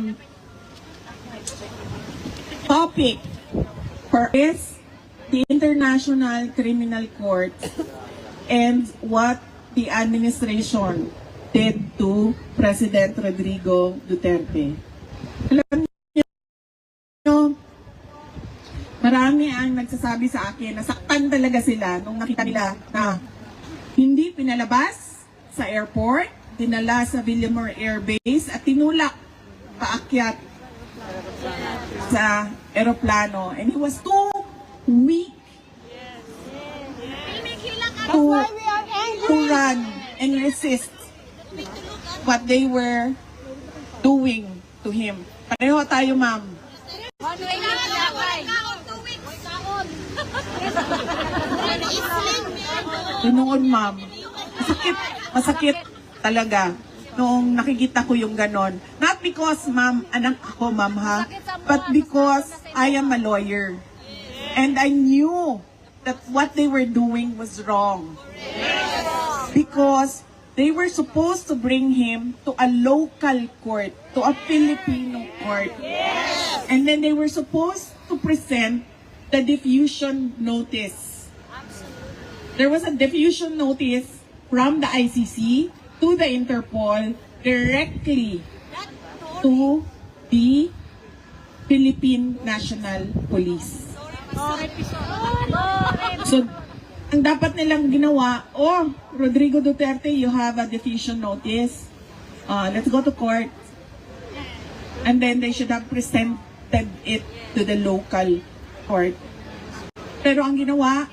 um, topic for is the International Criminal Court and what the administration did to President Rodrigo Duterte. Alam niyo, marami ang nagsasabi sa akin, nasaktan talaga sila nung nakita nila na hindi pinalabas sa airport, dinala sa Villamor Air Base at tinulak paakyat sa eroplano. And he was too weak to, to run and resist what they were doing to him. Pareho tayo, ma'am. Noon, ma'am. Masakit, masakit talaga nung nakikita ko yung ganon. Not because, ma'am, anak ako, ma'am, ha? But because I am a lawyer. And I knew that what they were doing was wrong. Because they were supposed to bring him to a local court, to a Filipino court. And then they were supposed to present the diffusion notice. There was a diffusion notice from the ICC to the Interpol directly to the Philippine National Police. So, ang dapat nilang ginawa, oh, Rodrigo Duterte, you have a diffusion notice. Uh, let's go to court. And then they should have presented it to the local court. Pero ang ginawa,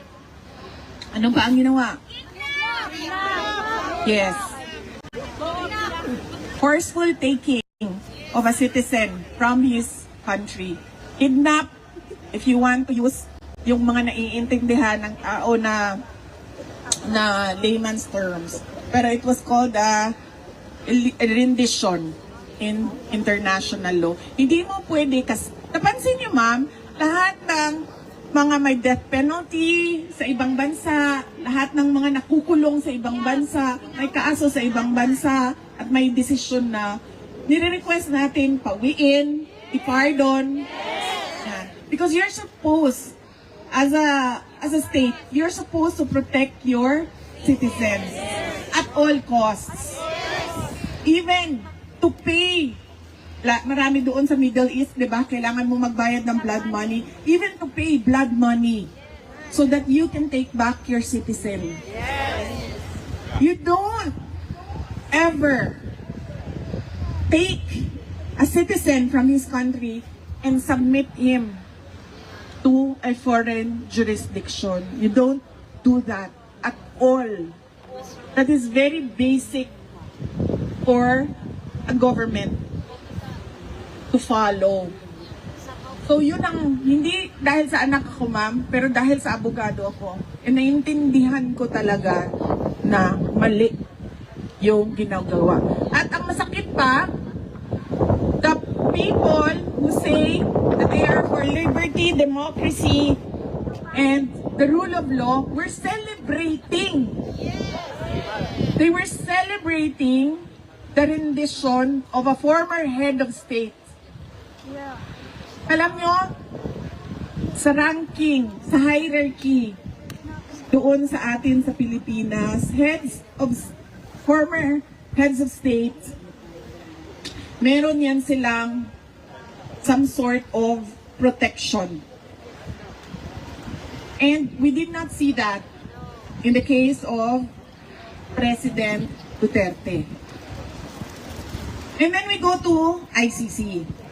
ano ba ang ginawa? Yes. Forceful taking of a citizen from his country. Kidnap, if you want to use yung mga naiintindihan ng tao na na layman's terms. Pero it was called a, a rendition in international law. Hindi mo pwede kasi napansin niyo ma'am, lahat ng mga may death penalty sa ibang bansa, lahat ng mga nakukulong sa ibang bansa, may kaaso sa ibang bansa, at may desisyon na nire-request natin pawiin, i-pardon. Yan. Because you're supposed, as a as a state, you're supposed to protect your citizens at all costs. Even to pay marami doon sa Middle East, di ba? Kailangan mo magbayad ng blood money. Even to pay blood money. So that you can take back your citizen. You don't ever take a citizen from his country and submit him to a foreign jurisdiction. You don't do that at all. That is very basic for a government to follow. So yun ang, hindi dahil sa anak ako ma'am, pero dahil sa abogado ako, eh, naiintindihan ko talaga na mali yung ginagawa. At ang masakit pa, the people who say that they are for liberty, democracy, and the rule of law, were celebrating. They were celebrating the rendition of a former head of state. Alam nyo, sa ranking, sa hierarchy, doon sa atin sa Pilipinas, heads of former heads of state, meron yan silang some sort of protection. And we did not see that in the case of President Duterte. And then we go to ICC.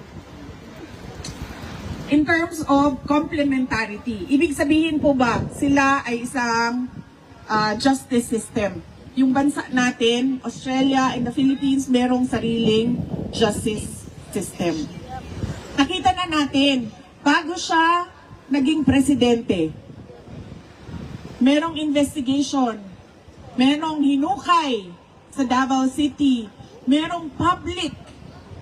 In terms of complementarity, ibig sabihin po ba sila ay isang ah, justice system? Yung bansa natin, Australia and the Philippines, merong sariling justice system. Nakita na natin, bago siya naging presidente, merong investigation, merong hinukay sa Davao City, merong public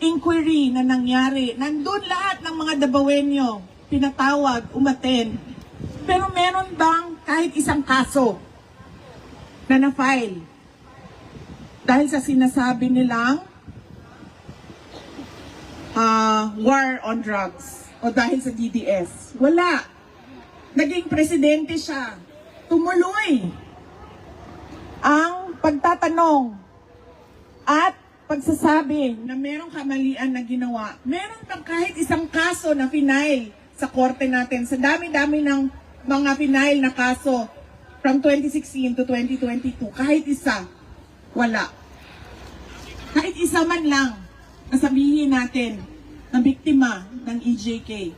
inquiry na nangyari. Nandun lahat ng mga Davaoenyo, pinatawag, umaten. Pero meron bang kahit isang kaso na na-file? Dahil sa sinasabi nilang ah, war on drugs o dahil sa DDS. Wala. Naging presidente siya. Tumuloy ang pagtatanong at pagsasabi na merong kamalian na ginawa. Meron bang kahit isang kaso na final sa korte natin sa dami-dami ng mga final na kaso from 2016 to 2022? Kahit isa, wala. Kahit isa man lang na sabihin natin na biktima ng EJK.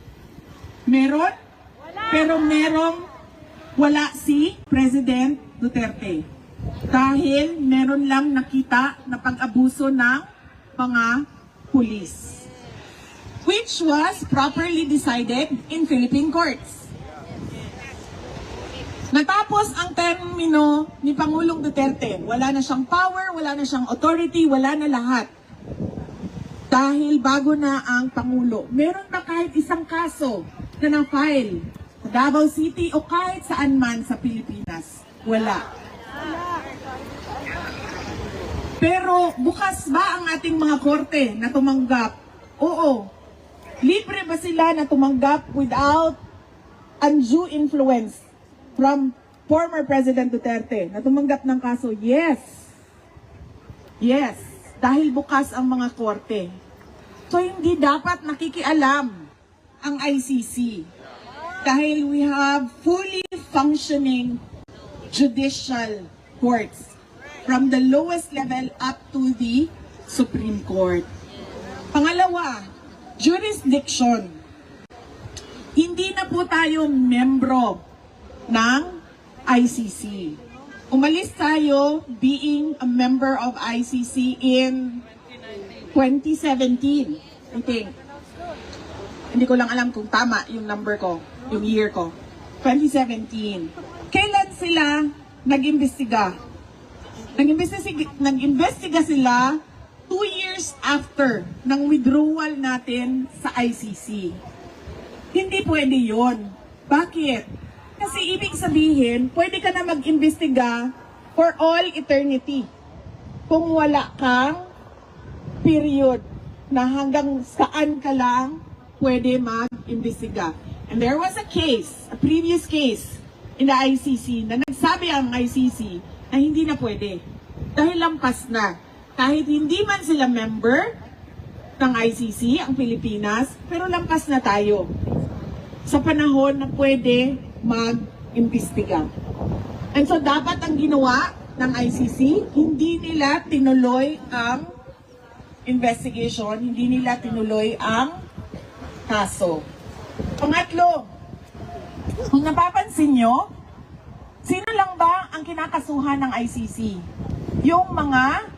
Meron? Pero merong wala si President Duterte. Dahil meron lang nakita na pag-abuso ng mga pulis. Which was properly decided in Philippine courts. Natapos ang termino ni Pangulong Duterte. Wala na siyang power, wala na siyang authority, wala na lahat. Dahil bago na ang Pangulo, meron ba kahit isang kaso na na-file sa Davao City o kahit saan man sa Pilipinas? Wala. Pero bukas ba ang ating mga korte na tumanggap? Oo. Libre ba sila na tumanggap without undue influence from former President Duterte na tumanggap ng kaso? Yes. Yes. Dahil bukas ang mga korte. So hindi dapat nakikialam ang ICC. Dahil we have fully functioning judicial courts from the lowest level up to the Supreme Court. Pangalawa, jurisdiction. Hindi na po tayo membro ng ICC. Umalis tayo being a member of ICC in 2017, I think. Hindi ko lang alam kung tama yung number ko, yung year ko. 2017. Kailan sila nag-imbestiga? Nag-imbestiga sila two years after ng withdrawal natin sa ICC. Hindi pwede yon. Bakit? Kasi ibig sabihin, pwede ka na mag-imbestiga for all eternity. Kung wala kang period na hanggang saan ka lang pwede mag-imbestiga. And there was a case, a previous case in the ICC na nagsabi ang ICC na hindi na pwede. Dahil lampas na. Kahit hindi man sila member ng ICC, ang Pilipinas, pero lampas na tayo sa panahon na pwede mag-imbestiga. And so dapat ang ginawa ng ICC, hindi nila tinuloy ang investigation, hindi nila tinuloy ang kaso. Pangatlo, kung napapansin nyo, sino lang ba ang kinakasuhan ng ICC? Yung mga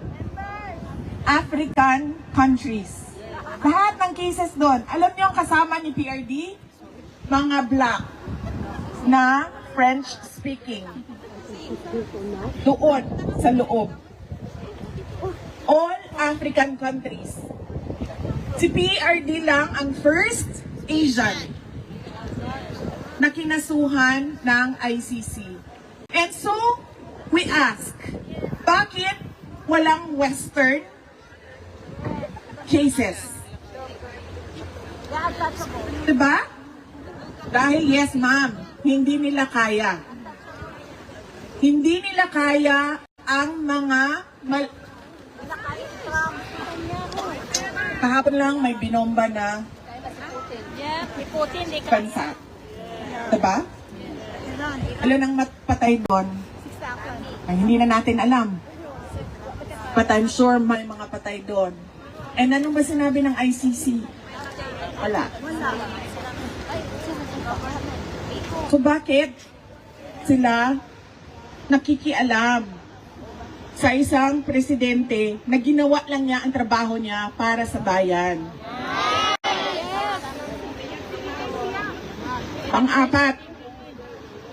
African countries. Lahat ng cases doon. Alam niyo ang kasama ni PRD? Mga black na French speaking. Doon, sa loob. All African countries. Si PRD lang ang first Asian na kinasuhan ng ICC. And so, we ask, bakit walang Western cases? Diba? Dahil yes, ma'am, hindi nila kaya. Hindi nila kaya ang mga mal- Kahapon lang may binomba na bansa. Diba? Alam ang matpatay doon, ay hindi na natin alam. But I'm sure may mga patay doon. And ano ba sinabi ng ICC? Wala. So bakit sila nakikialam sa isang presidente na ginawa lang niya ang trabaho niya para sa bayan? Pang-apat,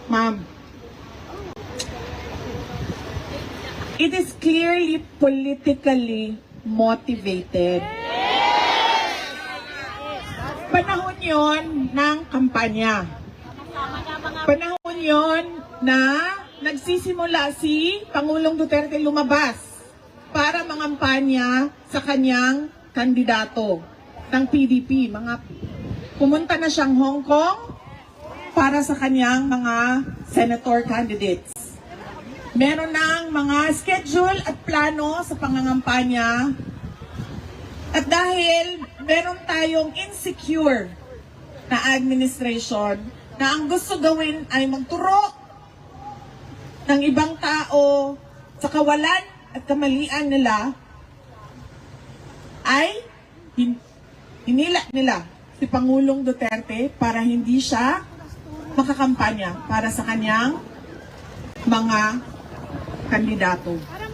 ma'am, it is clearly politically motivated. Panahon yon ng kampanya. Panahon yon na nagsisimula si Pangulong Duterte lumabas para mangampanya sa kanyang kandidato. ng PDP. Mga pumunta na siyang Hong Kong para sa kanyang mga senator candidates. Meron ng mga schedule at plano sa pangangampanya. At dahil meron tayong insecure na administration na ang gusto gawin ay magturo ng ibang tao sa kawalan at kamalian nila, ay hin- hinila nila si Pangulong Duterte para hindi siya makakampanya para sa kanyang mga kandidato.